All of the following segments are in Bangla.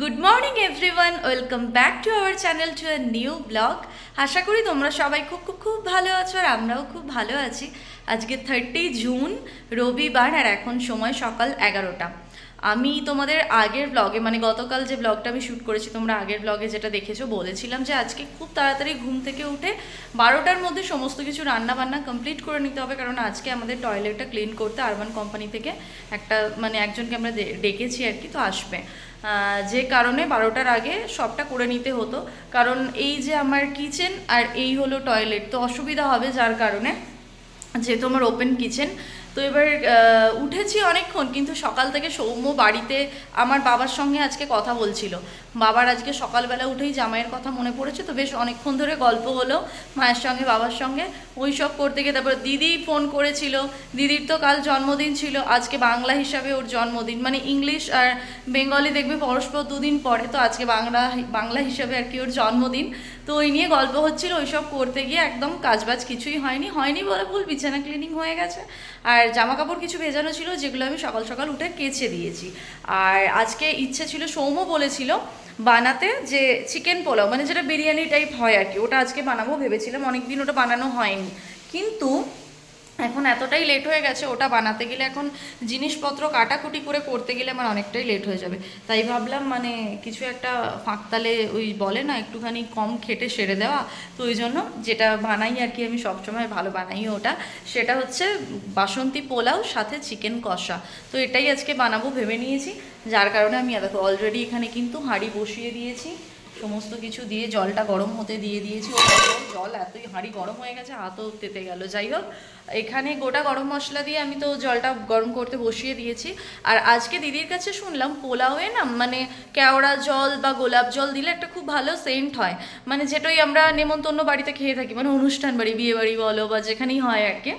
Good morning everyone welcome back to our channel to a new blog আশা করি তোমরা সবাই খুব খুব খুব ভালো আছো আর আমরাও খুব ভালো আছি। আজকে থার্টি জুন রবিবার আর এখন সময় সকাল এগারোটা। আমি তোমাদের আগের ব্লগে মানে গতকাল যে ব্লগটা আমি শ্যুট করেছি, তোমরা আগের ব্লগে যেটা দেখেছ, বলেছিলাম যে আজকে খুব তাড়াতাড়ি ঘুম থেকে উঠে বারোটার মধ্যে সমস্ত কিছু রান্না বান্না কমপ্লিট করে নিতে হবে, কারণ আজকে আমাদের টয়লেটটা ক্লিন করতে আরবান কোম্পানি থেকে একটা মানে একজনকে আমরা ডেকেছি আর কি, তো আসবে। যে কারণে বারোটার আগে সবটা করে নিতে হতো। কারণ এই যে আমার কিচেন আর এই হলো টয়লেট, তো অসুবিধা হবে যার কারণে যেহেতু আমার ওপেন কিচেন তো এবার উঠেছি অনেকক্ষণ, কিন্তু সকাল থেকে সৌম্য বাড়িতে আমার বাবার সঙ্গে আজকে কথা বলছিল। বাবার আজকে সকালবেলা উঠেই জামাইয়ের কথা মনে পড়েছে, তো বেশ অনেকক্ষণ ধরে গল্প হলো মায়ের সঙ্গে, বাবার সঙ্গে। ওই সব করতে গিয়ে তারপর দিদি ফোন করেছিল, দিদির তো কাল জন্মদিন ছিল, আজকে বাংলা হিসাবে ওর জন্মদিন। মানে ইংলিশ আর বেঙ্গলি দেখবে পরস্পর দুদিন পরে, তো আজকে বাংলা বাংলা হিসাবে আর কি ওর জন্মদিন। তো ওই নিয়ে গল্প হচ্ছিল ওইসব করতে গিয়ে একদম কাজবাজ কিছুই হয়নি হয়নি বলে ভুল, বিছানা ক্লিনিং হয়ে গেছে। আর জামা কাপড় কিছু ভেজানো ছিল, যেগুলো আমি সকাল সকাল উঠে কেচে দিয়েছি। আর আজকে ইচ্ছে ছিল, সৌম্য বলেছিল বানাতে যে চিকেন পোলাও মানে যেটা বিরিয়ানি টাইপ হয় আর কি, ওটা আজকে বানাবো, ভেবেছিলাম অনেকদিন ওটা বানানো হয়নি। কিন্তু এখন এতটাই লেট হয়ে গেছে, ওটা বানাতে গেলে এখন জিনিসপত্র কাটাকুটি করে করতে গেলে আমার অনেকটাই লেট হয়ে যাবে। তাই ভাবলাম মানে কিছু একটা ফাঁকতালে ওই বলে না, একটুখানি কম খেটে সেরে দেওয়া। তো ওই জন্য যেটা বানাই আর কি আমি সবসময় ভালো বানাই ওটা। সেটা হচ্ছে বাসন্তী পোলাও, সাথে চিকেন কষা। তো এটাই আজকে বানাবো ভেবে নিয়েছি। যার কারণে আমি অলরেডি এখানে কিন্তু হাঁড়ি বসিয়ে দিয়েছি। সমস্ত কিছু দিয়ে জলটা গরম হতে দিয়ে দিয়েছি। ও জল এতই হাঁড়ি গরম হয়ে গেছে, হাতও তেতে গেল। যাই হোক, এখানে গোটা গরম মশলা দিয়ে আমি তো জলটা গরম করতে বসিয়ে দিয়েছি। আর আজকে দিদির কাছে শুনলাম পোলাওয়ে না মানে কেওড়া জল বা গোলাপ জল দিলে একটা খুব ভালো সেন্ট হয়। মানে যেটাই আমরা নেমন্তন্ন বাড়িতে খেয়ে থাকি মানে অনুষ্ঠান বাড়ি, বিয়ে বাড়ি বলো বা যেখানেই হয় আর কি।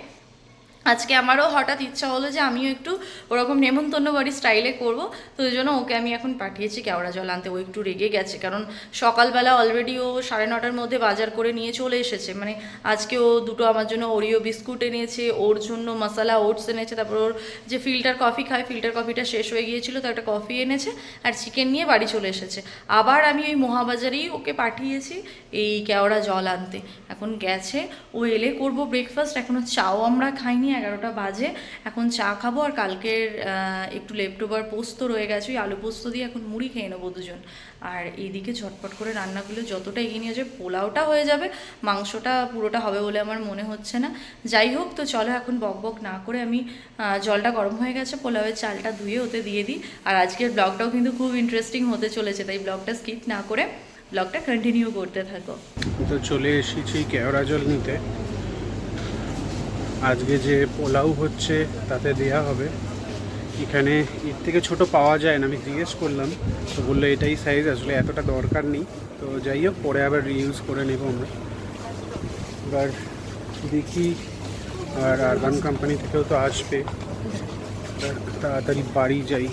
আজকে আমারও হঠাৎ ইচ্ছা হলো যে আমিও একটু ওরকম নেমন্তন্ন বাড়ি স্টাইলে করব, তো ওই জন্য ওকে আমি এখন পাঠিয়েছি কেওড়া জল আনতে। ও একটু রেগে গেছে, কারণ সকালবেলা অলরেডি ও সাড়ে নটার মধ্যে বাজার করে নিয়ে চলে এসেছে। মানে আজকে ও দুটো আমার জন্য ওরিও বিস্কুট এনেছে, ওর জন্য মশালা ওটস এনেছে, তারপর ওর যে ফিল্টার কফি খায় ফিল্টার কফিটা শেষ হয়ে গিয়েছিল তো একটা কফি এনেছে আর চিকেন নিয়ে বাড়ি চলে এসেছে। আবার আমি ওই মহাবাজারেই ওকে পাঠিয়েছি এই কেওড়া জল আনতে। এখন গেছে, ও এলে করব ব্রেকফাস্ট এখনও চাও আমরা খাইনি এগারোটা বাজে। এখন চা খাব আর কালকের একটু লেপটোবার পোস্ত রয়ে গেছে। ওই আলু পোস্ত দিয়ে এখন মুড়ি খেয়ে নেব দুজন। আর এইদিকে ঝটপট করে রান্নাগুলো যতটা এগিয়ে নিয়ে যাবে, পোলাওটা হয়ে যাবে। মাংসটা পুরোটা হবে বলে আমার মনে হচ্ছে না। যাই হোক, তো চলো এখন বক বক না করে আমি জলটা গরম হয়ে গেছে। পোলাওয়ের চালটা ধুয়ে ওতে দিয়ে দিই। আর আজকের ব্লগটাও কিন্তু খুব ইন্টারেস্টিং হতে চলেছে, তাই ব্লগটা স্কিপ না করে ব্লগটা কন্টিনিউ করতে থাকো। তো চলে এসেছি কেওড়া জল নিতে। আজকে যে পোলাও হচ্ছে, তাতে দেয়া হবে। এখানে এর থেকে ছোট পাওয়া যায় না, আমি জিজ্ঞেস করলাম। তো বলল এটাই সাইজ আসলে এতটা দরকার নেই। তো যাই হোক, পরে আবার রিউজ করে নেব আমরা। এবার দেখি, আর আরবান কোম্পানি থেকেও তো আসবে। তাড়াতাড়ি বাড়ি যাই।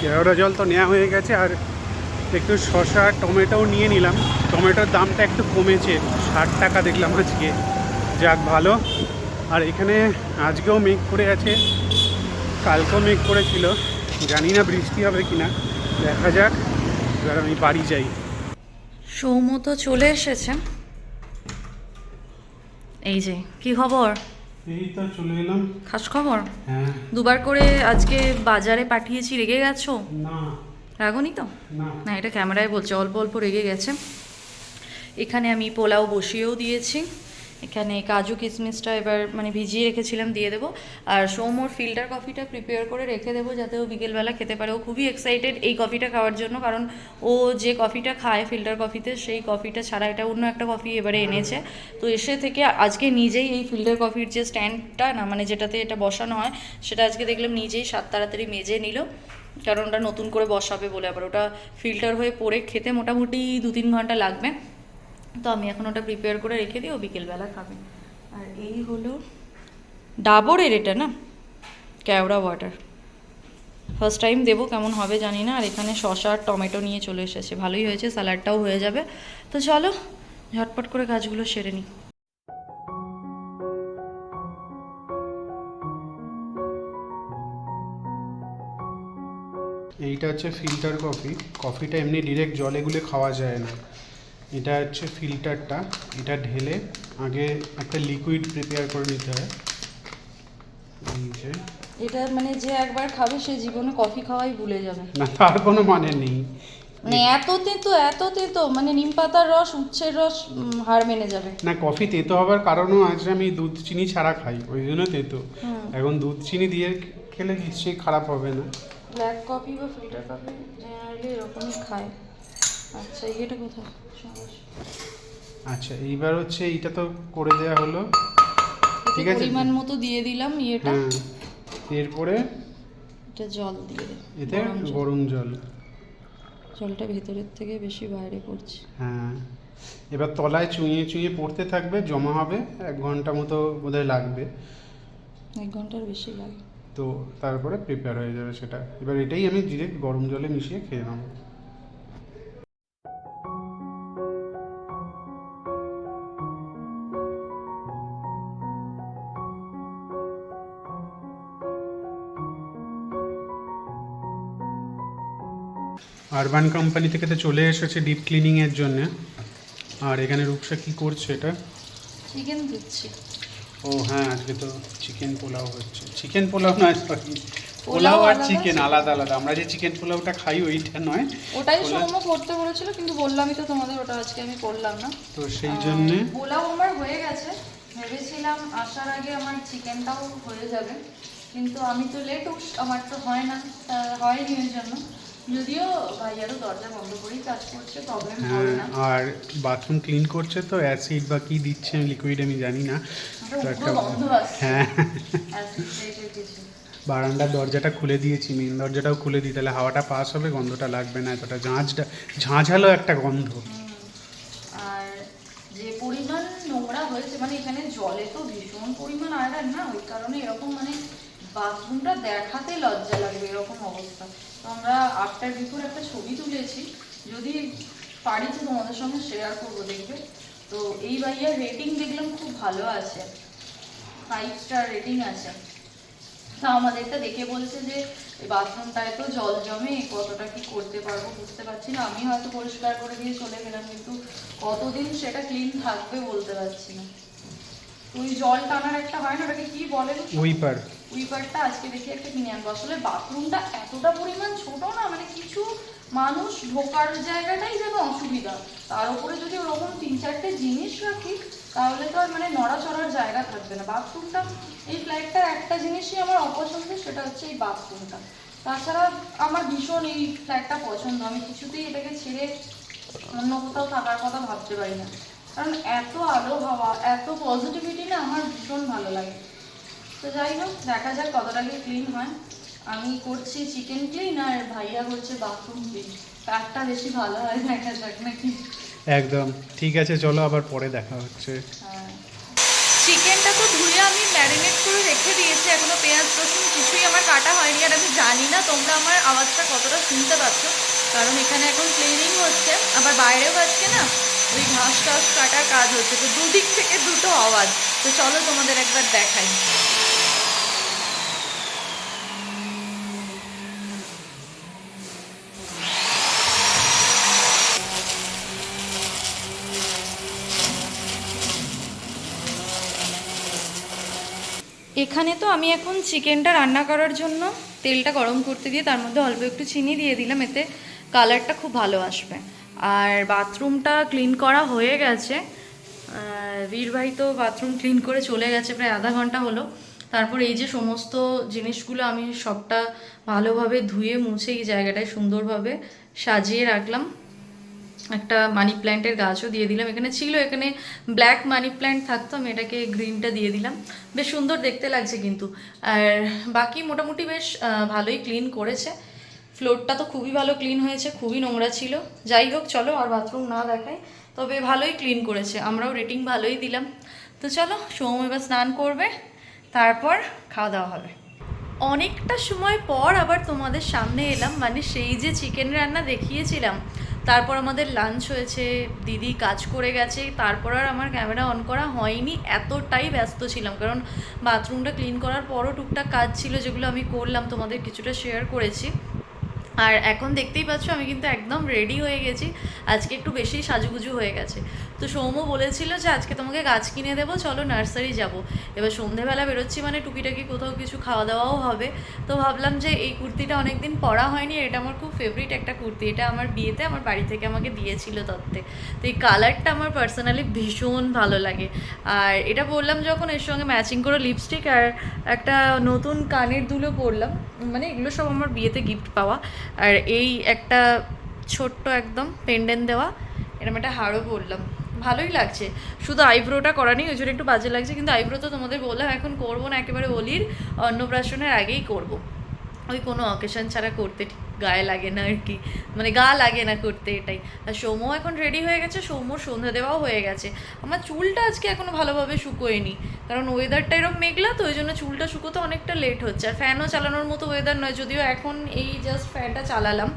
কেওড়া জল তো নেওয়া হয়ে গেছে, আর একটু শসা টমেটোও নিয়ে নিলাম। টমেটোর দামটা একটু কমেছে, ষাট টাকা দেখলাম আজকে। যাক, ভালো। আর এখানে আজকেও মেঘ করে আছে কালকেও মেঘ করেছিল জানি না বৃষ্টি হবে কিনা দেখা যাক এবার আমি বাড়ি যাই। সৌম্য তো চলে এসেছে। এই যে কি খবর? এই তো চলে এলাম। খাস খবর? হ্যাঁ। দুবার করে আজকে বাজারে পাঠিয়েছি রেগে গেছো? না। রাগনি তো? না। না এটা ক্যামেরায় বলছে অল্প অল্প রেগে গেছে। এখানে আমি পোলাও বসিয়েও দিয়েছি। এখানে কাজু কিশমিশটা এবার মানে ভিজিয়ে রেখেছিলাম, দিয়ে দেবো। আর সৌমর ফিল্টার কফিটা প্রিপেয়ার করে রেখে দেবো, যাতে ও বিকেলবেলা খেতে পারে। ও খুবই এক্সাইটেড এই কফিটা খাওয়ার জন্য, কারণ ও যে কফিটা খায় ফিল্টার কফিতে সেই কফিটা ছাড়া এটা অন্য একটা কফি এবারে এনেছে। তো এসে থেকে আজকে নিজেই এই ফিল্টার কফির যে স্ট্যান্ডটা না মানে যেটাতে এটা বসানো হয়, সেটা আজকে দেখলাম নিজেই সাত তাড়াতাড়ি মেজে নিল। কারণ ওটা নতুন করে বসাবে বলে, আবার ওটা ফিল্টার হয়ে পরে খেতে মোটামুটি দু তিন ঘণ্টা লাগবে। তো আমি এখন ওটা প্রিপেয়ার করে রেখে দিই ও বিকেলবেলা খাবে। আর এই হলো ডাবরের এটা না? ক্যাওড়া ওয়াটার ফার্স্ট টাইম দেবো, কেমন হবে জানি না। আর এখানে শসা আর টমেটো নিয়ে চলে এসেছে। ভালোই হয়েছে স্যালাডটাও হয়ে যাবে। তো চলো, ঝটপট করে কাজগুলো সেরে নিই। এইটা হচ্ছে ফিল্টার কফি কফিটা এমনি ডিরেক্ট জলে গুলে খাওয়া যায় না। এটা হচ্ছে ফিল্টারটা এটা ঢেলে আগে একটা লিকুইড প্রিপেয়ার করে নিতে হয়। এটা মানে যে একবার খাবে সে জীবনে কফি খাওয়াই ভুলে যাবে। না তার কোনো মানে নেই। মানে এত তেতো এত তেতো মানে নিম পাতার রস উচ্ছের রস হার মেনে যাবে। না কফি তেতো হবার কারণও আছে আমি দুধ চিনি ছাড়া খাই ওই জন্য তেতো। এখন দুধ চিনি দিয়ে খেলে নিশ্চয়ই খারাপ হবে না। ব্ল্যাক কফি বা ফিল্টার কফি জেনারেলি এরকমই খায়। আচ্ছা এটা কোথায়? আচ্ছা এইবার হচ্ছে এইটা তো করে দেওয়া হলো। ঠিক আছে। পরিমাণ মতো দিয়ে দিলাম ইয়েটা। এরপরে এটা জল দিয়ে এতে গরম জল। জলটা ভেতরের থেকে বেশি বাইরে পড়ছে। হ্যাঁ এবার তলায় চুঁইয়ে চুঁইয়ে পড়তে থাকবে জমা হবে এক ঘণ্টা মতো বোধহয় লাগবে। এক ঘণ্টার বেশি লাগে। তো তারপরে প্রিপেয়ার হয়ে যাবে সেটা। এবার এটাই আমি ডিরেক্ট গরম জলে মিশিয়ে খেয়ে নেব। আরবান কোম্পানি থেকে তো চলে এসেছে ডিপ ক্লিনিংয়ের জন্য। আর এখানে রূপসা কি করছে এটা? চিকেন দিচ্ছি। ও হ্যাঁ আজকে তো চিকেন পোলাও হচ্ছে। চিকেন পোলাও সরি পোলাও আর চিকেন আলাদা আলাদা। আমরা যে চিকেন পোলাওটা খাই ওইটা নয়। ওটাই পোলাও- করতে বলেছিল কিন্তু বললামই তো তোমাদের ওটা আজকে আমি করলাম না। তো সেই জন্যে পোলাও আমার হয়ে গেছে। ভেবেছিলাম আসার আগে আমার চিকেনটাও হয়ে যাবে। কিন্তু আমি তো লেট আমার তো হয় না হয়নি ওই জন্য। যদিও ভাইয়ারও দরজা বন্ধ করেই কাজ করছে প্রবলেম হ্যাঁ হবে না। আর বাথরুম ক্লিন করছে তো অ্যাসিড বা কি দিচ্ছে লিকুইড আমি জানি না। তো একটা হ্যাঁ। বারান্দার দরজাটা খুলে দিয়েছি মেন দরজাটাও খুলে দিই তাহলে হাওয়াটা পাস হবে গন্ধটা লাগবে না এতটা। ঝাঁঝটা ঝাঁঝালো একটা গন্ধ। আর যে পরিমাণ নোংরা হয়েছে মানে এখানে জলে তো ভীষণ পরিমাণ আয়রন না ওই কারণে এরকম মানে বাথরুমটা দেখাতে লজ্জা লাগবে এরকম অবস্থা। তো আমরা আফটার বিফোর একটা ছবি তুলেছি। যদি পারি তো তোমাদের সঙ্গে শেয়ার করব, দেখবে? তো এই বাইয়ার রেটিং দেখলাম খুব ভালো আছে। ফাইভ স্টার রেটিং আছে। তা আমাদেরটা দেখে বলছে যে বাথরুমটায় তো জল জমে, কতটা কি করতে পারব বুঝতে পারছি না। আমি হয়তো পরিষ্কার করে দিয়ে চলে গেলাম, কিন্তু কতদিন সেটা ক্লিন থাকবে বলতে পারছি না। ওই জল টানার একটা হয় না ওটাকে কি বলে উইপার। উইপারটা আজকে দেখি একটা কিনে আনব। আসলে বাথরুমটা এতটা পরিমাণ ছোট না মানে কিছু মানুষ ঢোকার জায়গাটাই যেন অসুবিধা। তার উপরে যদি ওরকম তিন চারটে জিনিস রাখি তাহলে তো আর মানে নড়াচড়ার জায়গা থাকবে না। বাথরুমটা এই ফ্ল্যাটটার একটা জিনিসই আমার অপছন্দ সেটা হচ্ছে এই বাথরুমটা। তাছাড়া আমার ভীষণ এই ফ্ল্যাটটা পছন্দ। আমি কিছুতেই এটাকে ছেড়ে অন্য কোথাও থাকার কথা ভাবতে পারি না। কারণ এত আলো হাওয়া এত পজিটিভিটি না আমার ভীষণ ভালো লাগে। তো যাই হোক দেখা যাক কতটা কি ক্লিন হয়। আমি করছি চিকেন ক্লিন আর ভাইয়া করছে বাথরুম ক্লিন কারটা বেশি ভালো হয় দেখা যাক নাকি। একদম ঠিক আছে চলো আবার পরে দেখা হচ্ছে। চিকেনটা তো ধুয়ে আমি ম্যারিনেট করে রেখে দিয়েছি এখনও পেঁয়াজ রসুন কিছুই আমার কাটা হয়নি। আর আমি জানি না তোমরা আমার আওয়াজটা কতটা শুনতে পাচ্ছ কারণ এখানে এখন ক্লিনিং হচ্ছে। আবার বাইরেও আজকে না ওই ঘাস টাস কাটার কাজ হচ্ছে, তো দুদিক থেকে দুটো আওয়াজ। তো চলো তোমাদের একবার দেখাই। এখানে তো আমি এখন চিকেনটা রান্না করার জন্য তেলটা গরম করতে দিয়ে তার মধ্যে অল্প একটু চিনি দিয়ে দিলাম, এতে কালারটা খুব ভালো আসবে। আর বাথরুমটা ক্লিন করা হয়ে গেছে। বীর ভাই তো বাথরুম ক্লিন করে চলে গেছে প্রায় আধা ঘণ্টা হলো। তারপর এই যে সমস্ত জিনিসগুলো আমি সবটা ভালোভাবে ধুয়ে মুছে এই জায়গাটায় সুন্দরভাবে সাজিয়ে রাখলাম। একটা মানি প্ল্যান্টের গাছও দিয়ে দিলাম। এখানে ছিল, এখানে ব্ল্যাক মানি প্ল্যান্ট থাকতো, আমি এটাকে গ্রিনটা দিয়ে দিলাম। বেশ সুন্দর দেখতে লাগছে কিন্তু। আর বাকি মোটামুটি বেশ ভালোই ক্লিন করেছে। ফ্লোরটা তো খুবই ভালো ক্লিন হয়েছে, খুবই নোংরা ছিল। যাই হোক, চলো আর বাথরুম না দেখাই তবে ভালোই ক্লিন করেছে। আমরাও রেটিং ভালোই দিলাম। তো চলো, সৌম এবার স্নান করবে, তারপর খাওয়া দাওয়া হবে। অনেকটা সময় পর আবার তোমাদের সামনে এলাম মানে সেই যে চিকেন রান্না দেখিয়েছিলাম, তারপর আমাদের লাঞ্চ হয়েছে, দিদি কাজ করে গেছে, তারপর আর আমার ক্যামেরা অন করা হয়নি, এতটাই ব্যস্ত ছিলাম। কারণ বাথরুমটা ক্লিন করার পরও টুকটাক কাজ ছিল, যেগুলো আমি করলাম, তোমাদের কিছুটা শেয়ার করেছি। আর এখন দেখতেই পাচ্ছ আমি কিন্তু একদম রেডি হয়ে গেছি। আজকে একটু বেশি সাজুগুজু হয়ে গেছে। তো সৌম্য বলেছিল যে আজকে তোমাকে গাছ কিনে দেবো, চলো নার্সারি যাব। এবার সন্ধেবেলা বেরোচ্ছি মানে টুকিটাকি কোথাও কিছু খাওয়া দাওয়াও হবে। তো ভাবলাম যে এই কুর্তিটা অনেকদিন পরা হয়নি, এটা আমার খুব ফেভারিট একটা কুর্তি। এটা আমার বিয়েতে আমার বাড়ি থেকে আমাকে দিয়েছিল তত্ত্বে। তো এই কালারটা আমার পার্সোনালি ভীষণ ভালো লাগে। আর এটা পরলাম যখন এর সঙ্গে ম্যাচিং করে লিপস্টিক আর একটা নতুন কানের দুলো পরলাম। মানে এগুলো সব আমার বিয়েতে গিফট পাওয়া। আর এই একটা ছোট্ট একদম পেন্ডেন্ট দেওয়া এরকম একটা হাড়ও পরলাম। ভালোই লাগছে। শুধু আইব্রোটা করা নেই, ওই জন্য একটু বাজে লাগছে। কিন্তু আইব্রো তো তোমাদের বললাম, এখন করব না, একেবারে অলির অন্নপ্রাশনের আগেই করব। ওই কোনো অকেশন ছাড়া করতে গায়ে লাগে না আর কি। মানে গা লাগে না করতে এটাই। আর সৌম্য এখন রেডি হয়ে গেছে, সৌম্যর সন্ধ্যা দেওয়াও হয়ে গেছে। আমার চুলটা আজকে এখনও ভালোভাবে শুকোয়নি। কারণ ওয়েদারটা এরকম মেঘলা, তো ওই জন্য চুলটা শুকোতে অনেকটা লেট হচ্ছে। আর ফ্যানও চালানোর মতো ওয়েদার নয়, যদিও এখন এই জাস্ট ফ্যানটা চালালাম।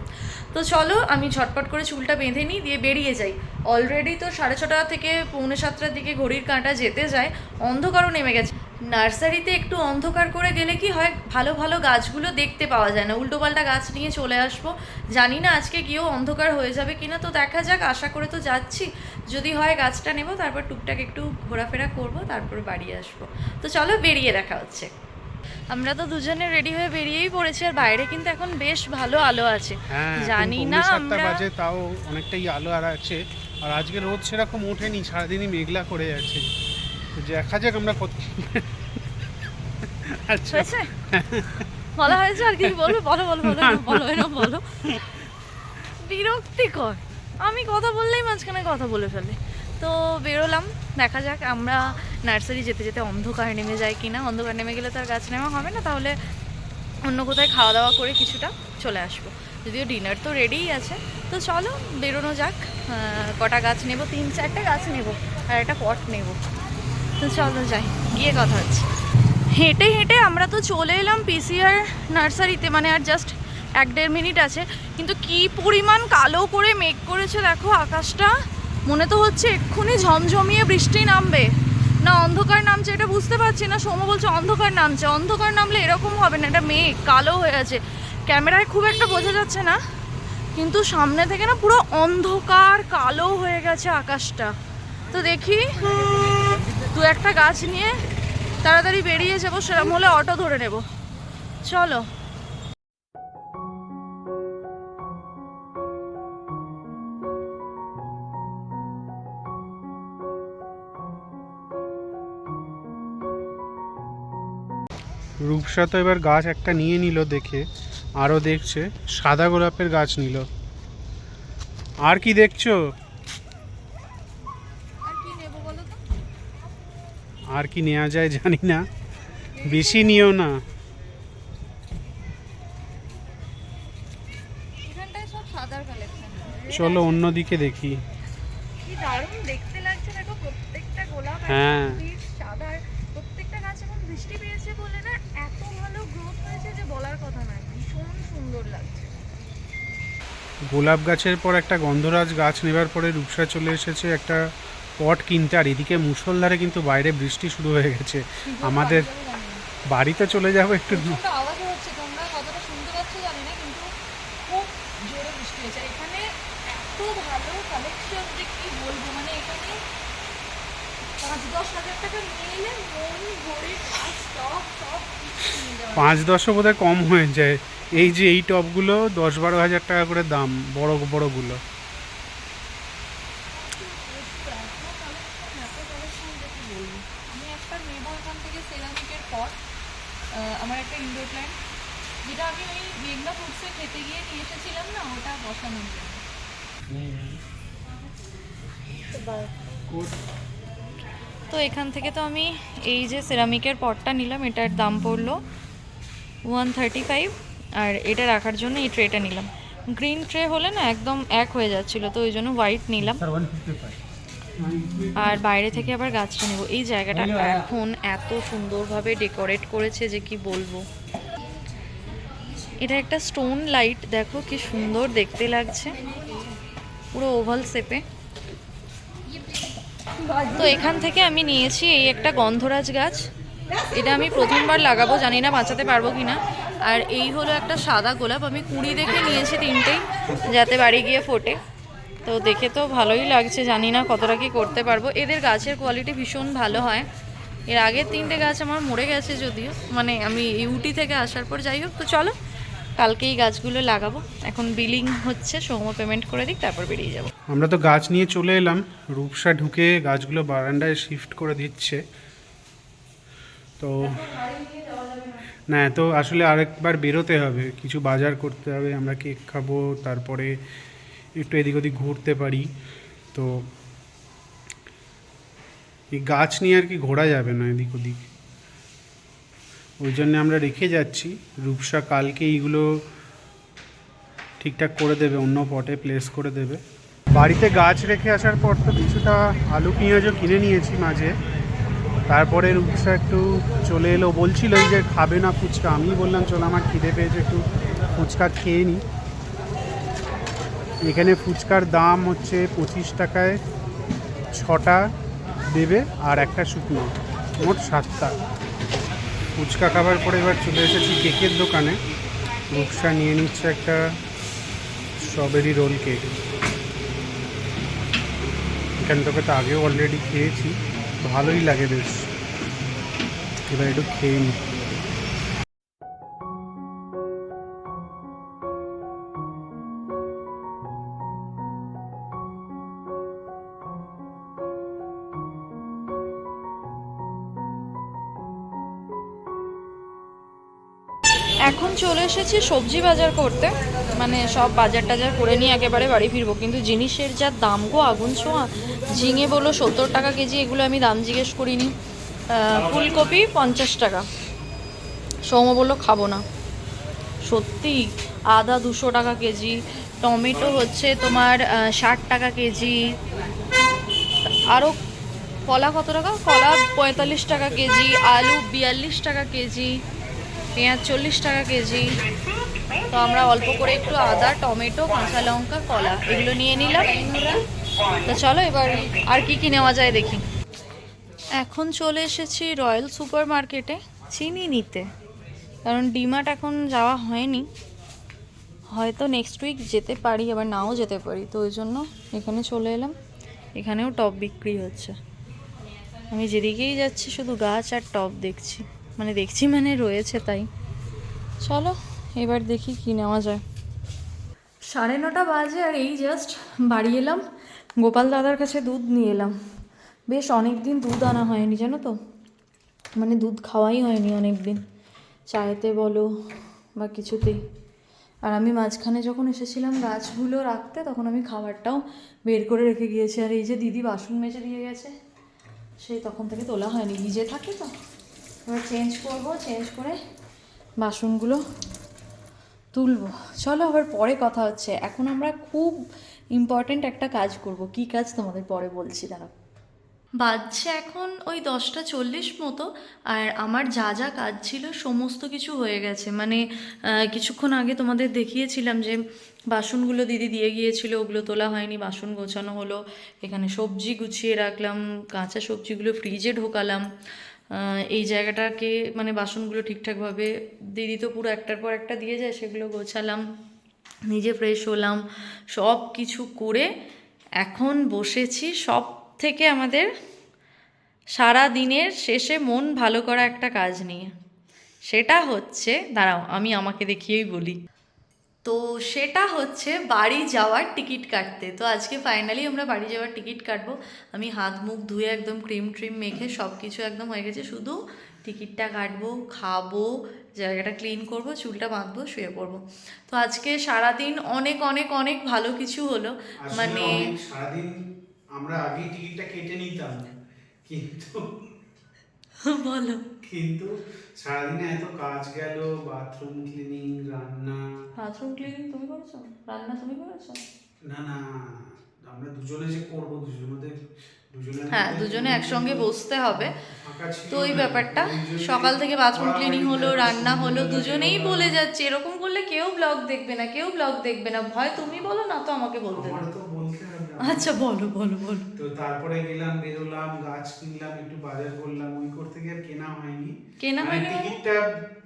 তো চলো, আমি ঝটপট করে চুলটা বেঁধে নিই, দিয়ে বেরিয়ে যাই। অলরেডি তো সাড়ে ছটা থেকে পৌনে সাতটার দিকে ঘড়ির কাঁটা যেতে যায়, অন্ধকারও নেমে গেছে। নার্সারিতে একটু অন্ধকার করে গেলে কি হয়, ভালো ভালো গাছগুলো দেখতে পাওয়া যায় না। উল্টোপাল্টা গাছ নিয়ে চলে আসব। জানি না আজকে গিয়েও অন্ধকার হয়ে যাবে কিনা, তো দেখা যাক, আশা করে তো যাচ্ছি। যদি হয় গাছটা নেব, তারপর টুকটাক একটু ঘোরাফেরা করব, তারপর বাড়ি আসব। তো চলো, বেরিয়ে দেখা হচ্ছে। আমরা তো দুজনে রেডি হয়ে বেরিয়েই পড়েছি আর বাইরে কিন্তু এখন বেশ ভালো আলো আছে। হ্যাঁ জানি না আমরা বাজে তাও অনেকটাই আলো আর আছে। আর আজকে রোদ সেরকম ওঠেনি সারাদিনই মেঘলা করে যাচ্ছে দেখা যাক আমরা কত আচ্ছা। বলা হয়েছে আর কি বলব বলো বলো বলো বলো এরম বলো। বিরক্তিকর। আমি কথা বললেই মাঝখানে কথা বলে ফেলে। তো বেরোলাম, দেখা যাক আমরা নার্সারি যেতে যেতে অন্ধকার নেমে যাই কিনা। অন্ধকার নেমে গেলে তো আর গাছ নেওয়া হবে না, তাহলে অন্য কোথায় খাওয়া দাওয়া করে কিছুটা চলে আসব। যদিও ডিনার তো রেডিই আছে। তো চলো, বেরোনো যাক। কটা গাছ নেব? তিন, চারটে গাছ নেব আর একটা পট নেব। তো চলো যাই, গিয়ে কথা হচ্ছে। হেঁটে হেঁটে আমরা তো চলে এলাম পিসিআর নার্সারিতে মানে আর জাস্ট এক দেড় মিনিট আছে। কিন্তু কি পরিমাণ কালো করে মেঘ করেছে দেখো আকাশটা। মনে তো হচ্ছে এক্ষুনি ঝমঝমিয়ে বৃষ্টি নামবে। না, অন্ধকার নামছে, এটা বুঝতে পারছি না। সোম বলছে, অন্ধকার নামছে, অন্ধকার নামলে এরকম হবে না। এটা মেঘ, কালো হয়ে আছে। ক্যামেরায় খুব একটা বোঝা যাচ্ছে না। কিন্তু সামনে থেকে না পুরো অন্ধকার, কালো হয়ে গেছে আকাশটা। তো দেখি, দু একটা গাছ নিয়ে তাড়াতাড়ি বেরিয়ে যাব, সেরকম হলে অটো ধরে নেব। চলো। রূপসা তো এবার গাছ একটা নিয়ে নিল দেখে আরও দেখছে সাদা গোলাপের গাছ নিল। আর কি দেখছ? আর কি নেওয়া যায় জানি না। বেশি নিও না। চলো অন্যদিকে দেখি। হ্যাঁ। একদম beige সাদা আর প্রত্যেকটা গাছ এখন বৃষ্টি পেয়েছে বলে না এত ভালো গ্রোথ হয়েছে যে বলার কথা নয় ভীষণ সুন্দর লাগছে গোলাপ গাছের পর একটা গন্ধরাজ গাছ নেবার পরে রূপসা চলে এসেছে একটা পট কিনতে। আর এদিকে মুসলধারে কিন্তু বাইরে বৃষ্টি শুরু হয়ে গেছে। আমাদের বাড়িতে চলে যাব একটু। এখানে এত ভালো কালেকশন যে কি বলব মানে এখানে পাঁচ দশ পাঁচ দশও বোধহয় কম হয়ে যায়। এই যে এই টপগুলো দশ বারো হাজার টাকা করে দাম, বড় বড়গুলো আমি একটা নেব এখান থেকে সেরামিকের পট আমার একটা ইনডোর প্ল্যান্ট যেটা আমি ওই মেঘনা ফুডসে খেতে গিয়ে নিয়ে এসেছিলাম না ওটা বসানোর জন্য তো এখান থেকে তো আমি এই যে সেরামিকের পটটা নিলাম এটার দাম পড়ল ওয়ান থার্টি ফাইভ আর এটা রাখার জন্য এই ট্রেটা নিলাম। গ্রিন ট্রে হলে না একদম এক হয়ে যাচ্ছিল তো ওই জন্য হোয়াইট নিলাম। আর বাইরে থেকে আবার গাছটা নেব। এই জায়গাটা এখন এত সুন্দরভাবে ডেকোরেট করেছে যে কি বলব। এটা একটা স্টোন লাইট দেখো কি সুন্দর দেখতে লাগছে। পুরো ওভাল শেপে তো এখান থেকে আমি নিয়েছি এই একটা গন্ধরাজ গাছ। এটা আমি প্রথমবার লাগাবো, জানি না বাঁচাতে পারব কিনা। আর এই হলো একটা সাদা গোলাপ, আমি কুড়ি দেখে নিয়েছি তিনটেই যাতে বাড়ি গিয়ে ফোটে। তো দেখে তো ভালোই লাগছে, জানি না কতটা কি করতে পারব। এদের গাছের কোয়ালিটি ভীষণ ভালো হয়। এর আগের তিনটে গাছ আমার মরে গেছে যদিও মানে আমি ইউটি থেকে আসার পর, যাই হোক, তো চলো। কালকেই গাছগুলো লাগাবো। এখন বিলিং হচ্ছে, সৌম্য পেমেন্ট করে দিক, তারপর বেরিয়ে যাব। আমরা তো গাছ নিয়ে চলে এলাম, রূপসা ঢুকে গাছগুলো বারান্দায় শিফট করে দিচ্ছে। তো না, তো আসলে আরেকবার বেরোতে হবে, কিছু বাজার করতে হবে, আমরা কেক খাব, তারপরে একটু এদিক ওদিক ঘুরতে পারি। তো এই গাছ নিয়ে আর কি ঘোরা যাবে না এদিক ওদিক। ওই জন্য আমরা রেখে যাচ্ছি। রূপসা কালকে এইগুলো ঠিকঠাক করে দেবে, অন্য পটে প্লেস করে দেবে। বাড়িতে গাছ রেখে আসার পর তো কিছুটা আলু পেঁয়াজও কিনে নিয়েছি মাঝে। তারপরে রূপসা একটু চলে এলো বলছিল যে খাবে না ফুচকা। আমি বললাম, চলো, আমার খিদে পেয়েছে, একটু ফুচকা খেয়ে নিই এখানে ফুচকার দাম হচ্ছে পঁচিশ টাকায় ছটা দেবে আর একটা শুকনো, মোট সাতটা। ফুচকা খাবার পরে এবার চলে এসেছি কেকের দোকানে। রূপসা নিয়ে নিচ্ছে একটা স্ট্রবেরি রোল কেক এখান থেকে তো আগেও অলরেডি খেয়েছি। ভালোই লাগে বেশ। এবার একটু খেয়ে নিই। এসেছি সবজি বাজার করতে। মানে সব বাজার টাজার করে নিয়ে একেবারে বাড়ি ফিরবো। কিন্তু জিনিসের যা দাম গো, আগুন ছোঁয়া। ঝিঙে বলো, সত্তর টাকা কেজি, এগুলো আমি দাম জিজ্ঞেস করিনি। ফুলকপি পঞ্চাশ টাকা। সৌম্য বলল, খাব না। সত্যি, আদা দুশো টাকা কেজি, টমেটো হচ্ছে তোমার ষাট টাকা কেজি। আরও কলা কত টাকা? কলা পঁয়তাল্লিশ টাকা কেজি, আলু বিয়াল্লিশ টাকা কেজি। পেঁয়াজ চল্লিশ টাকা কেজি। তো আমরা অল্প করে একটু আদা, টমেটো, কাঁচা লঙ্কা, কলা এগুলো নিয়ে নিলাম। তো চলো এবার আর কি কি নেওয়া যায় দেখি। এখন চলে এসেছি রয়্যাল সুপার মার্কেটে চিনি নিতে। কারণ ডিমার্ট এখন যাওয়া হয়নি। হয়তো নেক্সট উইক যেতে পারি, আবার নাও যেতে পারি। তো ওই জন্য এখানে চলে এলাম। এখানেও টপ বিক্রি হচ্ছে। আমি যেদিকেই যাচ্ছি শুধু গাছ আর টপ দেখছি। মানে দেখছি মানে রয়েছে তাই। চলো, এবার দেখি কি নেওয়া যায়। সাড়ে নটা বাজে আর এই জাস্ট বাড়ি এলাম। গোপাল দাদার কাছে দুধ নিয়ে এলাম। বেশ অনেক দিন দুধ আনা হয়নি, জানো তো? মানে দুধ খাওয়াই হয়নি অনেক দিন চায়েতে বলো বা কিছুতেই আর আমি মাঝখানে যখন এসেছিলাম গাছগুলো রাখতে, তখন আমি খাবারটাও বের করে রেখে গিয়েছি। আর এই যে দিদি বাসন মেজে দিয়ে গেছে, সেই তখন থেকে তোলা হয়নি। ভিজে থাকে তো? এবার চেঞ্জ করব চেঞ্জ করে বাসনগুলো তুলবো। চলো আবার পরে কথা হচ্ছে। এখন আমরা খুব ইম্পর্ট্যান্ট একটা কাজ করব। কি কাজ তোমাদের পরে বলছি, দাঁড়াও। বাজছে এখন ওই দশটা চল্লিশ মতো, আর আমার যা যা কাজ ছিল সমস্ত কিছু হয়ে গেছে। মানে কিছুক্ষণ আগে তোমাদের দেখিয়েছিলাম যে বাসনগুলো দিদি দিয়ে গিয়েছিল, ওগুলো তোলা হয়নি, বাসন গোছানো হলো। এখানে সবজি গুছিয়ে রাখলাম, কাঁচা সবজিগুলো ফ্রিজে ঢোকালাম। এই জায়গাটাকে মানে বাসনগুলো ঠিকঠাকভাবে, দিদি তো পুরো একটার পর একটা দিয়ে যায়, সেগুলো গোছালাম, নিজে ফ্রেশ হলাম সব কিছু করে এখন বসেছি সব থেকে আমাদের সারা দিনের শেষে মন ভালো করা একটা কাজ নিয়ে। সেটা হচ্ছে, দাঁড়াও, আমি আমাকে দেখিয়েই বলি। তো সেটা হচ্ছে বাড়ি যাওয়ার টিকিট কাটতে। তো আজকে ফাইনালি আমরা বাড়ি যাওয়ার টিকিট কাটবো। আমি হাত মুখ ধুয়ে একদম ক্রিম ট্রিম মেখে সব কিছু একদম হয়ে গেছে। শুধু টিকিটটা কাটবো খাব জায়গাটা ক্লিন করব চুলটা বাঁধবো শুয়ে পড়ব। তো আজকে সারাদিন অনেক অনেক অনেক ভালো কিছু হলো। মানে সারাদিন আমরা আগেই টিকিটটা কেটে নিতাম। কিন্তু বলো। কিন্তু সারাদিনে এত কাজ গেল বাথরুম ক্লিনিং রান্না। বাথরুম ক্লিনিং তুমি করেছ? রান্না তুমি করেছ? না না আমরা দুজনে যে করব দুজনের মধ্যে হ্যাঁ দুজনে একসঙ্গে বসতে হবে। তো ওই ব্যাপারটা সকাল থেকে বাথরুম ক্লিনিং হলো রান্না হলো দুজনেই বলে যাচ্ছে এরকম করলে কেউ ব্লগ দেখবে না কেউ ব্লগ দেখবে না। ভয় তুমি বলো না তো আমাকে বলতে আচ্ছা বলো বলো বলো। তো তারপরে গেলাম বেরোলাম গাছ কিনলাম একটু বাজার করলাম ওই করতে গিয়ে কেনা হয়নি। কেনা মানে হয়নি মানে? টিকিটটা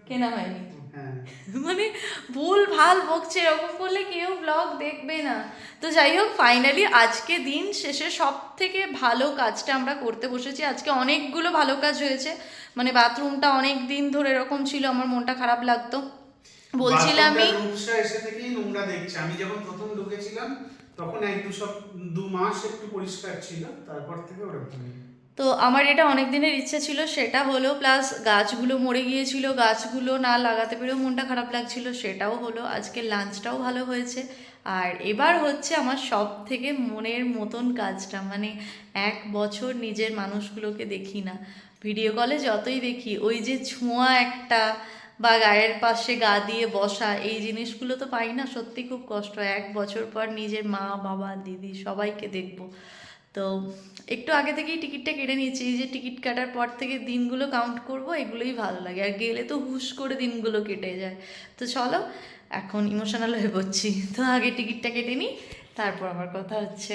কেনা হয়নি। হ্যাঁ মানে ভুল ভালো বকছে এরকম করলে কেউ ব্লগ দেখবে না। তো যাই হোক ফাইনালি আজকে দিন শেষে সব থেকে ভালো কাজটা আমরা করতে বসেছি। আজকে অনেকগুলো ভালো কাজ হয়েছে। মানে বাথরুমটা অনেক দিন ধরে এরকম ছিল আমার মনটা খারাপ লাগতো। বাথরুমটা রূপসা এসে থেকেই নোংরা দেখছে। আমি যখন প্রথম ঢুকেছিলাম তখন এক দু সপ দু মাস একটু পরিষ্কার ছিল তারপর থেকে ওরকমই। তো আমার এটা অনেক দিনের ইচ্ছে ছিল, সেটা হলো প্লাস গাছগুলো মরে গিয়েছিল, গাছগুলো না লাগাতে পেরেও মনটা খারাপ লাগছিল, সেটাও হলো। আজকে লাঞ্চটাও ভালো হয়েছে। আর এবার হচ্ছে আমার সব থেকে মনের মতন কাজটা মানে এক বছর নিজের মানুষগুলোকে দেখি না। ভিডিও কলে যতই দেখি, ওই যে ছোঁয়া একটা বা গায়ের পাশে গা দিয়ে বসা, এই জিনিসগুলো তো পাই না। সত্যি খুব কষ্ট। এক বছর পর নিজের মা, বাবা, দিদি সবাইকে দেখব। তো একটু আগে থেকেই টিকিটটা কেটে নিয়েছি এই যে টিকিট কাটার পর থেকে দিনগুলো কাউন্ট করব এগুলোই ভালো লাগে। আর গেলে তো হুশ করে দিনগুলো কেটে যায়। তো চলো এখন ইমোশনাল হয়ে পড়ছি। তো আগে টিকিটটা কেটে নিই তারপর আমার কথা হচ্ছে।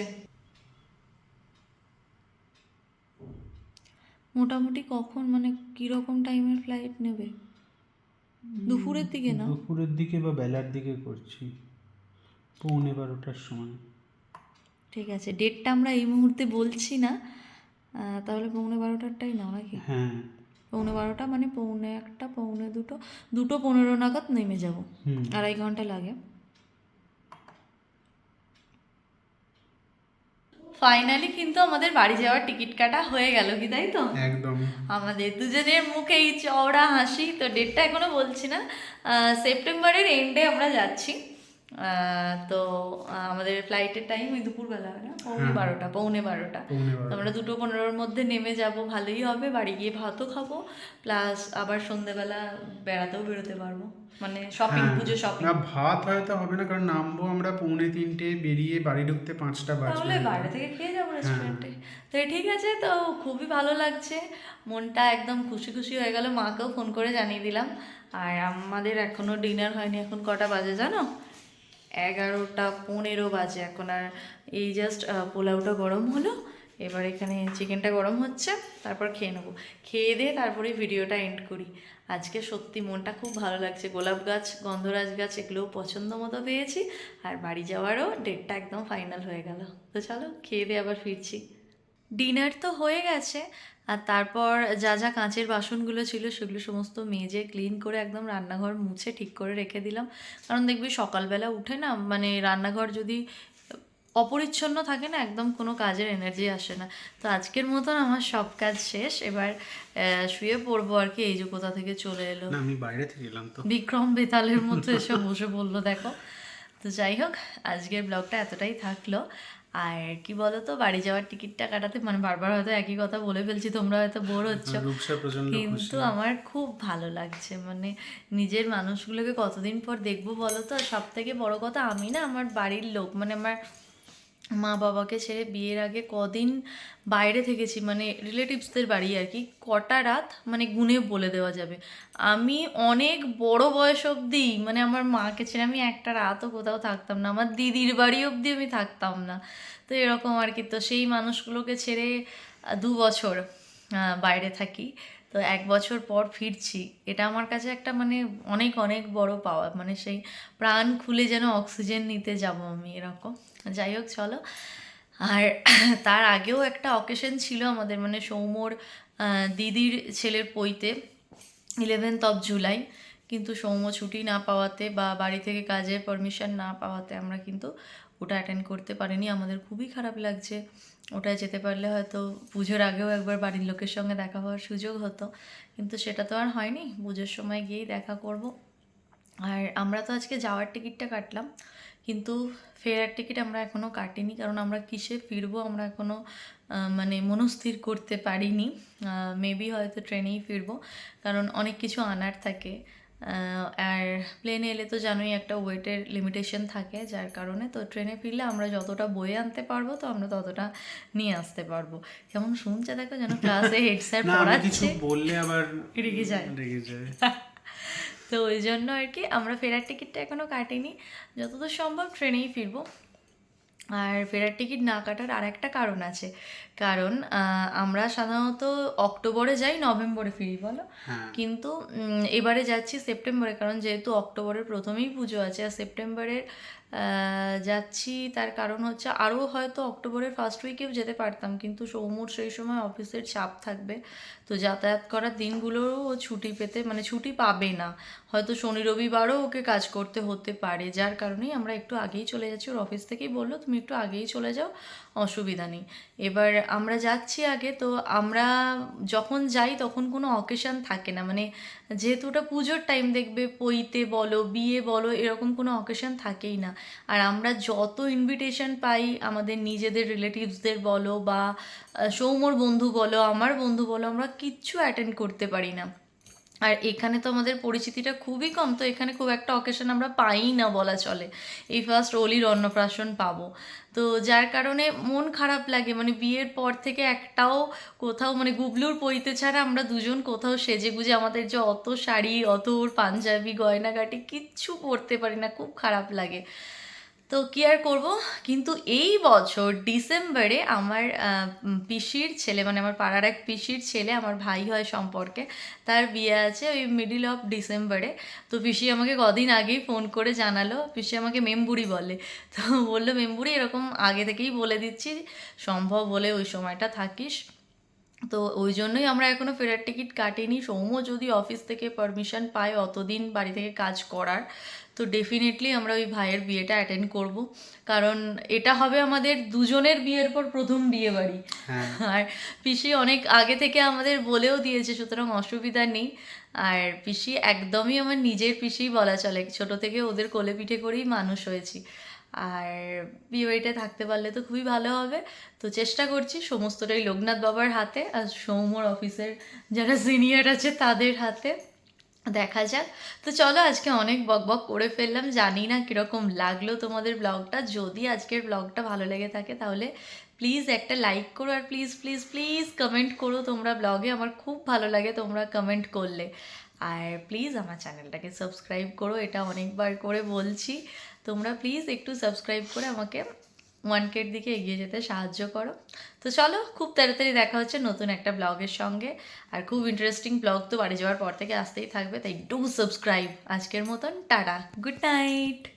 মোটামুটি কখন মানে কীরকম টাইমের ফ্লাইট নেবে? দুপুরের দিকে না? দুপুরের দিকে বা বেলার দিকে করছি। পৌনে বারোটার সময়। ঠিক আছে ডেটটা আমরা এই মুহূর্তে বলছি না। তাহলে পৌনে বারোটারটাই নাও নাকি? হ্যাঁ। পৌনে বারোটা মানে পৌনে একটা পৌনে দুটো দুটো পনেরো নাগাদ নেমে যাব। আড়াই ঘণ্টা লাগে। ফাইনালি কিন্তু আমাদের বাড়ি যাওয়ার টিকিট কাটা হয়ে গেল কি তাই তো? একদম। আমাদের দুজনের মুখে এই চওড়া হাসি তো ডেটটা এখনও বলছি না। সেপ্টেম্বরের এন্ডে আমরা যাচ্ছি। তো আমাদের ফ্লাইটের টাইম ওই দুপুরবেলা না? পৌনে বারোটা পৌনে বারোটা। তো আমরা দুটো পনেরোর মধ্যে নেমে যাব ভালোই হবে। বাড়ি গিয়ে ভাতও খাব প্লাস আবার সন্ধেবেলা বেড়াতেও বেরোতে পারব। মানে শপিং হ্যাঁ। পুজো শপিং না ভাত হয়তো হবে না কারণ নামবো আমরা পৌনে তিনটে বেরিয়ে বাড়ি ঢুকতে পাঁচটা তাহলে বাইরে থেকে খেয়ে যাব হ্যাঁ। রেস্টুরেন্টে তো ঠিক আছে তো খুবই ভালো লাগছে। মনটা একদম খুশি খুশি হয়ে গেল। মাকেও ফোন করে জানিয়ে দিলাম। আর আমাদের এখনও ডিনার হয়নি এখন কটা বাজে জানো? এগারোটা পনেরো বাজে এখন আর এই জাস্ট পোলাওটা গরম হলো। এবার এখানে চিকেনটা গরম হচ্ছে, তারপর খেয়ে নেব। খেয়ে দিয়ে তারপরে ভিডিওটা এন্ড করি। আজকে সত্যি মনটা খুব ভালো লাগছে। গোলাপ গাছ, গন্ধরাজ গাছ, এগুলোও পছন্দ মতো পেয়েছি। আর বাড়ি যাওয়ারও ডেটটা একদম ফাইনাল হয়ে গেল। তো চলো, খেয়ে দিয়ে আবার ফিরছি। ডিনার তো হয়ে গেছে আর তারপর যা যা কাঁচের বাসনগুলো ছিল সেগুলো সমস্ত মেজে ক্লিন করে একদম রান্নাঘর মুছে ঠিক করে রেখে দিলাম। কারণ দেখবি সকালবেলা উঠে না মানে রান্নাঘর যদি অপরিচ্ছন্ন থাকে না একদম কোনো কাজের এনার্জি আসে না। তো আজকের মতন আমার সব কাজ শেষ এবার শুয়ে পড়ব আর কি এই যে কোথা থেকে চলে এলো। আমি বাইরে থেকে এলাম তো। বিক্রম বেতালের মতো এসে বসে বলল দেখো। তো যাই হোক আজকের ব্লগটা এতটাই থাকল। আর কি বলো তো বাড়ি যাওয়ার টিকিটটা কাটাতে মানে বারবার হয়তো একই কথা বলে ফেলছি তোমরা হয়তো বোর হচ্ছ। প্রচণ্ড খুশি। কিন্তু আমার খুব ভালো লাগছে মানে নিজের মানুষগুলোকে কতদিন পর দেখব বলো তো সব থেকে বড় কথা আমি না আমার বাড়ির লোক মানে আমার মা বাবাকে ছেড়ে বিয়ের আগে কদিন বাইরে থেকেছি মানে রিলেটিভসদের বাড়ি আর কি। কটা রাত মানে গুনে বলে দেওয়া যাবে। আমি অনেক বড় বয়স অবধি মানে আমার মাকে ছেড়ে আমি একটা রাতও কোথাও থাকতাম না। আমার দিদির বাড়ি অবধি আমি থাকতাম না। তো এরকম আর কি। তো সেই মানুষগুলোকে ছেড়ে দু বছর বাইরে থাকি। তো এক বছর পর ফিরছি। এটা আমার কাছে একটা মানে অনেক অনেক বড় পাওয়া মানে সেই প্রাণ খুলে যেন অক্সিজেন নিতে যাব আমি, এরকম। যাই হোক, চলো। আর তার আগেও একটা অকেশন ছিল আমাদের মানে সৌমর দিদির ছেলের পইতে ইলেভেন্থ অফ জুলাই কিন্তু সৌম্য ছুটি না পাওয়াতে বা বাড়ি থেকে কাজের পারমিশন না পাওয়াতে আমরা কিন্তু ওটা অ্যাটেন্ড করতে পারিনি। আমাদের খুবই খারাপ লাগছে। ওটায় যেতে পারলে হয়তো পুজোর আগেও একবার বাড়ির লোকের সঙ্গে দেখা হওয়ার সুযোগ হতো। কিন্তু সেটা তো আর হয়নি। পুজোর সময় গিয়েই দেখা করব। আর আমরা তো আজকে যাওয়ার টিকিটটা কাটলাম। কিন্তু ফেরার টিকিট আমরা এখনও কাটিনি কারণ আমরা কিসে ফিরবো আমরা এখনও মানে মনস্থির করতে পারিনি। মেবি হয়তো ট্রেনেই ফিরবো কারণ অনেক কিছু আনার থাকে। আর প্লেনে এলে তো জানোই একটা ওয়েটের লিমিটেশন থাকে যার কারণে তো ট্রেনে ফিরলে আমরা যতটা বয়ে আনতে পারব তো আমরা ততটা নিয়ে আসতে পারব। কেমন শুনছে দেখো যেন ক্লাসে হেড স্যার পড়াচ্ছে। বললে আবার রেগে যায়। রেগে যায়। তো ওই জন্য আর কি আমরা ফেরার টিকিটটা এখনও কাটিনি। যতদূর সম্ভব ট্রেনেই ফিরবো। আর ফেরার টিকিট না কাটার আর একটা কারণ আছে। কারণ আমরা সাধারণত অক্টোবরে যাই নভেম্বরে ফিরি বলো? হ্যাঁ। কিন্তু এবারে যাচ্ছি সেপ্টেম্বরে কারণ যেহেতু অক্টোবরের প্রথমেই পুজো আছে আর সেপ্টেম্বরের যাচ্ছি তার কারণ হচ্ছে আরও হয়তো অক্টোবরের ফার্স্ট উইকেও যেতে পারতাম কিন্তু সৌমুর সেই সময় অফিসের চাপ থাকবে তো যাতায়াত করার দিনগুলোও ও ছুটি পেতে মানে ছুটি পাবে না। হয়তো শনি রবিবারও ওকে কাজ করতে হতে পারে যার কারণেই আমরা একটু আগেই চলে যাচ্ছি। ওর অফিস থেকেই বলল তুমি একটু আগেই চলে যাও অসুবিধা নেই। এবার আমরা যাচ্ছি আগে, তো আমরা যখন যাই তখন কোনো অকেশান থাকে না। মানে যেহেতু ওটা পুজোর টাইম দেখবে পইতে বলো, বিয়ে বলো, এরকম কোনো অকেশান থাকেই না। আর আমরা যত ইনভিটেশন পাই আমাদের নিজেদের রিলেটিভসদের বলো বা সৌমর বন্ধু বলো, আমার বন্ধু বলো, আমরা কিচ্ছু অ্যাটেন্ড করতে পারি না। আর এখানে তো আমাদের পরিচিতিটা খুবই কম, তো এখানে খুব একটা অকেশন আমরা পাই না বলা চলে। এই ফার্স্ট অলির অন্নপ্রাশন পাবো। তো যার কারণে মন খারাপ লাগে মানে বিয়ের পর থেকে একটাও কোথাও মানে গুবলুর পইতে ছাড়া আমরা দুজন কোথাও সেজে গুজে আমাদের যে অত শাড়ি অত ওর পাঞ্জাবি, গয়নাগাটি কিচ্ছু পরতে পারি না, খুব খারাপ লাগে। তো কি আর করব? কিন্তু এই বছর ডিসেম্বরে আমার পিসির ছেলে মানে আমার পাড়ার এক পিসির ছেলে, আমার ভাই হয় সম্পর্কে, তার বিয়ে আছে ওই মিডিল অফ ডিসেম্বরে। তো পিসি আমাকে কদিন আগেই ফোন করে জানালো, পিসি আমাকে মেমবুড়ি বলে। তো বলল, মেমবুড়ি এরকম আগে থেকেই বলে দিচ্ছি, সম্ভব হলে ওই সময়টা থাকিস। তো ওই জন্যই আমরা এখনও ফেরার টিকিট কাটিনি। সৌম্য যদি অফিস থেকে পারমিশন পায় অতদিন বাড়ি থেকে কাজ করার তো ডেফিনেটলি আমরা ওই ভাইয়ের বিয়েটা অ্যাটেন্ড করব। কারণ এটা হবে আমাদের দুজনের বিয়ের পর প্রথম বিয়ে বাড়ি। হ্যাঁ। আর পিসি অনেক আগে থেকে আমাদের বলেও দিয়েছে সুতরাং অসুবিধা নেই। আর পিসি একদমই আমার নিজের পিসিই বলা চলে। ছোট থেকে ওদের কোলে পিঠে করেই মানুষ হয়েছি। আর বিয়ে বাড়িতে থাকতে পারলে তো খুবই ভালো হবে। তো চেষ্টা করছি সমস্তটাই লোকনাথ বাবার হাতে আর সৌম্যর অফিসের যারা সিনিয়র আছে তাদের হাতে। দেখা যাক। তো চলো আজকে অনেক বক বক করে ফেললাম, জানি না কীরকম লাগল তোমাদের ব্লগটা। যদি আজকের ব্লগটা ভালো লেগে থাকে তাহলে প্লিজ একটা লাইক করো আর প্লিজ প্লিজ প্লিজ কমেন্ট করো তোমরা ব্লগে, আমার খুব ভালো লাগে তোমরা কমেন্ট করলে। আর প্লিজ আমার চ্যানেলটাকে সাবস্ক্রাইব করো, এটা অনেকবার করে বলছি। তোমরা প্লিজ একটু সাবস্ক্রাইব করে আমাকে ওয়ান কের দিকে এগিয়ে যেতে সাহায্য করো। তো চলো, খুব তাড়াতাড়ি দেখা হচ্ছে নতুন একটা ব্লগের সঙ্গে। আর খুব ইন্টারেস্টিং ব্লগ তো বাড়ি যাওয়ার পর থেকে আসতেই থাকবে, তাই ডু সাবস্ক্রাইব আজকের মতন, টাটা গুড নাইট